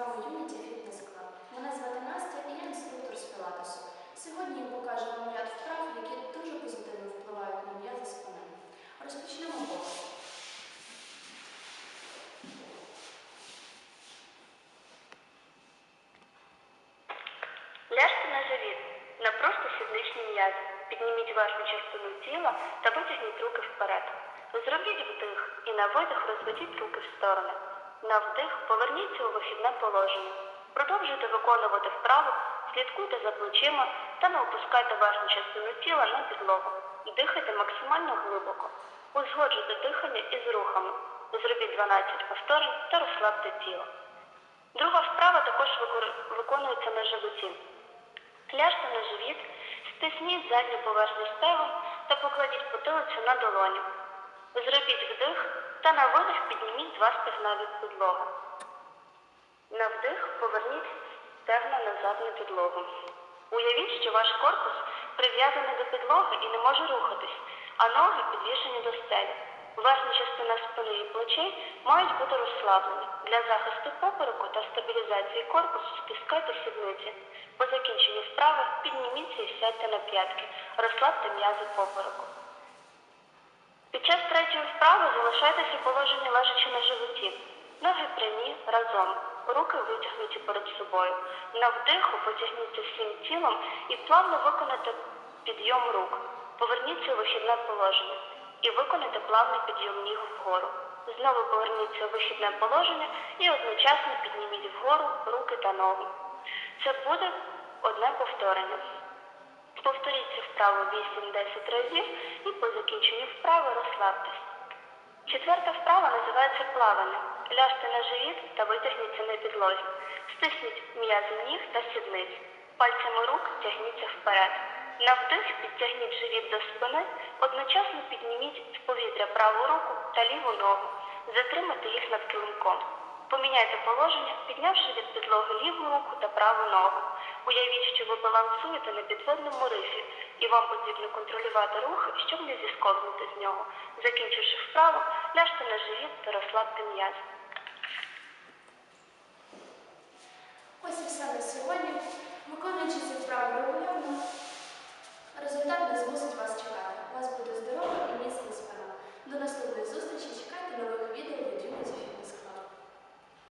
вами Unity Fitness Club. Мене звати Настя і я інструктор з Пілатесу. Сьогодні я покажу вам ряд вправ, які дуже позитивно впливають на м'язи спини. Розпочнемо бокс. Ляжте на живіт, на просто сідничні м'язи. Підніміть верхню частину тіла та витягніть руки вперед. Зробіть вдих і на видих розведіть руки в сторони. На вдих поверніться у вихідне положення. Продовжуйте виконувати вправу, слідкуйте за плечима та не опускайте верхню частину тіла на підлогу. Дихайте максимально глибоко. Узгоджуйте дихання із рухами. Зробіть 12 повторень та розслабте тіло. Друга вправа також виконується на животі. Ляжте на живіт, стисніть задню поверхню стегон та покладіть потилицю на долоню. Та на видих підніміть два стегна від підлоги. На вдих поверніть стегна назад на підлогу. Уявіть, що ваш корпус прив'язаний до підлоги і не може рухатись, а ноги підвішені до стелі. Верхня частина спини і плечей мають бути розслаблені. Для захисту попереку та стабілізації корпусу стискайте сідниці. По закінченні вправи підніміться і сядьте на п'ятки. Розслабте м'язи попереку. Під час третьої вправи залишайтеся в положенні лежачи на животі. Ноги прямі разом, руки витягнуті перед собою. На вдиху потягніться всім тілом і плавно виконайте підйом рук. Поверніться у вихідне положення і виконайте плавний підйом ніг вгору. Знову поверніться у вихідне положення і одночасно підніміть вгору руки та ноги. Це буде одне повторення. Повторіть цю вправу 8-10 разів і по закінченню вправи розслабтесь. Четверта вправа називається плавання. Ляжте на живіт та витягніться на підлозі. Стисніть м'язи ніг та сідниць. Пальцями рук тягніться вперед. На вдих підтягніть живіт до спини, одночасно підніміть в повітря праву руку та ліву ногу. Затримайте їх над килимком. Поміняйте положення, піднявши від підлоги ліву руку та праву ногу. Уявіть, що ви балансуєте на підводному рифі, і вам потрібно контролювати рухи, щоб не зісковнути з нього. Закінчивши вправу, ляжте на живіт та розслабте м'язи.